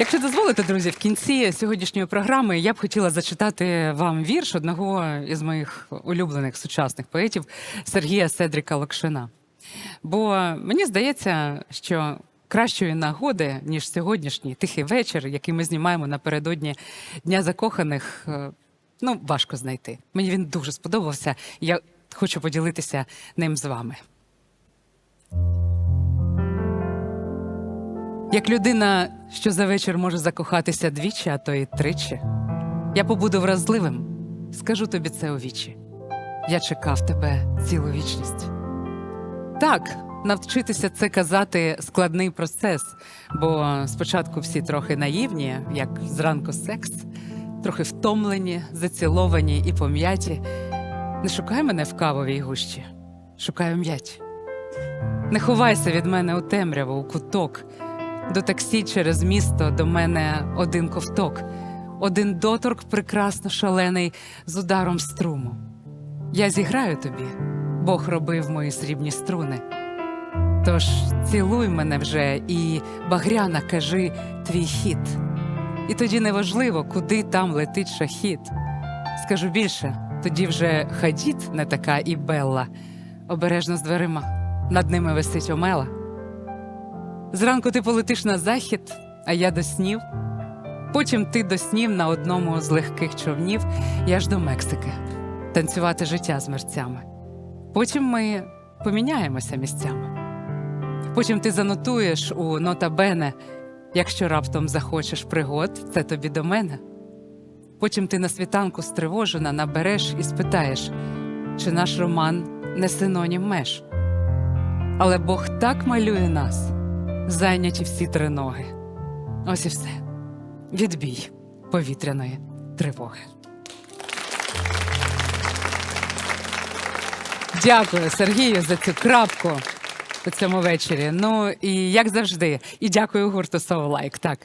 Якщо дозволите, друзі, в кінці сьогоднішньої програми я б хотіла зачитати вам вірш одного із моїх улюблених сучасних поетів Сергія Седріка Локшина. Бо мені здається, що кращої нагоди, ніж сьогоднішній тихий вечір, який ми знімаємо напередодні Дня закоханих, е, ну, важко знайти. Мені він дуже сподобався. Я хочу поділитися ним з вами. Як людина, що за вечір може закохатися двічі, а то й тричі, я побуду вразливим, скажу тобі це у вічі. Я чекав тебе цілу вічність. Так, навчитися це казати складний процес, бо спочатку всі трохи наївні, як зранку секс, трохи втомлені, заціловані і пом'яті. Не шукай мене в кавовій гущі, шукай у м'яті. Не ховайся від мене у темряву, у куток. До таксі через місто до мене один ковток, один доторк прекрасно шалений з ударом струму. Я зіграю тобі, Бог робив мої срібні струни. Тож цілуй мене вже і багряна кажи твій хід. І тоді неважливо, куди там летить шахід. Скажу більше, тоді вже хадід не така і Белла, обережно з дверима, над ними висить омела. Зранку ти полетиш на захід, а я до снів. Потім ти до снів на одному з легких човнів, я ж до Мексики, танцювати життя з мерцями. Потім ми поміняємося місцями. Потім ти занотуєш у нота Бене, якщо раптом захочеш пригод, це тобі до мене. Потім ти на світанку стривожена набереш і спитаєш, чи наш роман не синонім меж. Але Бог так малює нас, зайняті всі три ноги. Ось і все. Відбій повітряної тривоги. Дякую, Сергію, за цю крапку у цьому вечорі. Ну і як завжди, і дякую гурту Совлайк. Так.